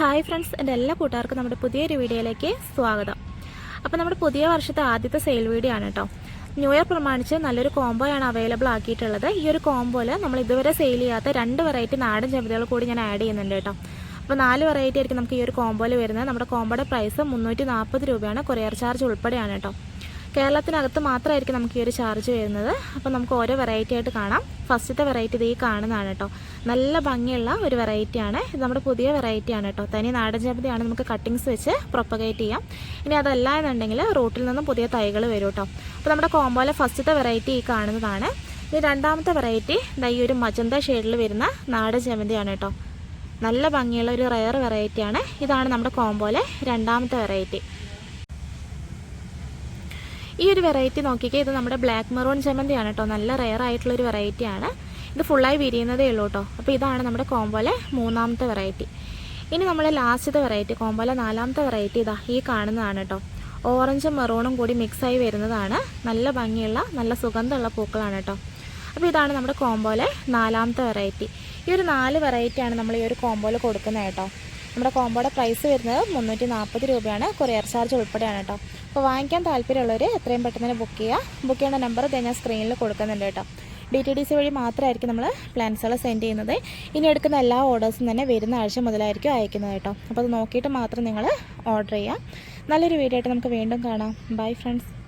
Hi friends എന്റെ എല്ലാ കൂട്ടുകാർക്കും നമ്മുടെ പുതിയൊരു വീഡിയോയിലേക്ക് സ്വാഗതം. അപ്പോൾ നമ്മുടെ പുതിയ വർഷത്തെ ആദ്യത്തെ സെയിൽ വീഡിയോ ആണ് കേട്ടോ. ന്യൂ ഇയർ പ്രമാണിച്ച് നല്ലൊരു കോംബോ ആണ് അവൈലബിൾ ആക്കിയിട്ടുള്ളത്. ഈ ഒരു കോംബോയിൽ നമ്മൾ ഇതുവരെ സെയിൽ ചെയ്യാത്ത രണ്ട് വെറൈറ്റി നാടൻ ചെമ്പതികൾ കൂടി ഞാൻ ആഡ് ചെയ്യുന്നുണ്ട് കേട്ടോ. അപ്പോൾ നാല് വെറൈറ്റി ആയിരിക്കും നമുക്ക് ഈ ഒരു കോംബോയിൽ വരുന്നത്. നമ്മുടെ കോംബോയുടെ പ്രൈസ് മുന്നൂറ്റി രൂപയാണ്. കൊറിയർ ചാർജ് ഉൾപ്പെടെയാണ് കേട്ടോ. കേരളത്തിനകത്ത് മാത്രമായിരിക്കും നമുക്ക് ഈ ഒരു ചാർജ് വരുന്നത്. അപ്പോൾ നമുക്ക് ഓരോ വെറൈറ്റി ആയിട്ട് കാണാം. ഫസ്റ്റത്തെ വെറൈറ്റി ഇത് ഈ കാണുന്നതാണ് കേട്ടോ നല്ല ഭംഗിയുള്ള ഒരു വെറൈറ്റിയാണ് ഇത് നമ്മുടെ പുതിയ വെറൈറ്റിയാണ് കേട്ടോ തനി നാടൻ ചപ്പതിയാണ് നമുക്ക് കട്ടിങ്സ് വെച്ച് പ്രൊപ്പഗേറ്റ് ചെയ്യാം. ഇനി അതല്ല എന്നുണ്ടെങ്കിൽ റൂട്ടിൽ നിന്നും പുതിയ തൈകൾ വരും കേട്ടോ അപ്പോൾ നമ്മുടെ കോമ്പോയിലെ ഫസ്റ്റത്തെ വെറൈറ്റി ഈ കാണുന്നതാണ്. ഇനി രണ്ടാമത്തെ വെറൈറ്റി ഈ ഒരു മജന്ത ഷെയ്ഡിൽ വരുന്ന നാടൻ ജമന്തിയാണ് കേട്ടോ നല്ല ഭംഗിയുള്ള ഒരു റയർ വെറൈറ്റിയാണ് ഇതാണ് നമ്മുടെ കോമ്പോയിലെ രണ്ടാമത്തെ വെറൈറ്റി ഈ ഒരു വെറൈറ്റി നോക്കിക്കേ ഇത് നമ്മുടെ ബ്ലാക്ക് മെറൂൺ ജമന്തിയാണ് കേട്ടോ നല്ല റെയർ ആയിട്ടുള്ള ഒരു വെറൈറ്റിയാണ് ഇത് ഫുള്ളായി വിരിയുന്നതേ ഉള്ളൂ കേട്ടോ അപ്പോൾ ഇതാണ് നമ്മുടെ കോമ്പോലെ മൂന്നാമത്തെ വെറൈറ്റി ഇനി നമ്മുടെ ലാസ്റ്റത്തെ വെറൈറ്റി കോമ്പോലെ നാലാമത്തെ വെറൈറ്റി ഇതാ ഈ കാണുന്നതാണ് കേട്ടോ ഓറഞ്ചും മെറൂണും കൂടി മിക്സായി വരുന്നതാണ്. നല്ല ഭംഗിയുള്ള നല്ല സുഗന്ധമുള്ള പൂക്കളാണ് കേട്ടോ അപ്പോൾ ഇതാണ് നമ്മുടെ കോമ്പോലെ നാലാമത്തെ വെറൈറ്റി ഈ ഒരു നാല് വെറൈറ്റിയാണ് നമ്മൾ ഈ ഒരു കോമ്പോയിൽ കൊടുക്കുന്നത് കേട്ടോ നമ്മുടെ കോമ്പോയുടെ പ്രൈസ് വരുന്നത് മുന്നൂറ്റി നാൽപ്പത് രൂപയാണ്. കൊറിയർ ചാർജ് ഉൾപ്പെടെയാണ് കേട്ടോ. അപ്പോൾ വാങ്ങിക്കാൻ താല്പര്യമുള്ളവർ എത്രയും പെട്ടെന്ന് തന്നെ ബുക്ക് ചെയ്യുക. ബുക്ക് ചെയ്യേണ്ട നമ്പർ ഞാൻ സ്ക്രീനിൽ കൊടുക്കുന്നുണ്ട് കേട്ടോ. ഡി ടി ഡി സി വഴി മാത്രമായിരിക്കും നമ്മൾ പ്ലാൻസുകൾ സെൻഡ് ചെയ്യുന്നത്. ഇനി എടുക്കുന്ന എല്ലാ ഓർഡേഴ്സും തന്നെ വരുന്ന ആഴ്ച മുതലായിരിക്കും അയക്കുന്നത് കേട്ടോ. അപ്പോൾ അത് നോക്കിയിട്ട് മാത്രം നിങ്ങൾ ഓർഡർ ചെയ്യുക. നല്ലൊരു വീഡിയോ ആയിട്ട് നമുക്ക് വീണ്ടും കാണാം. Bye friends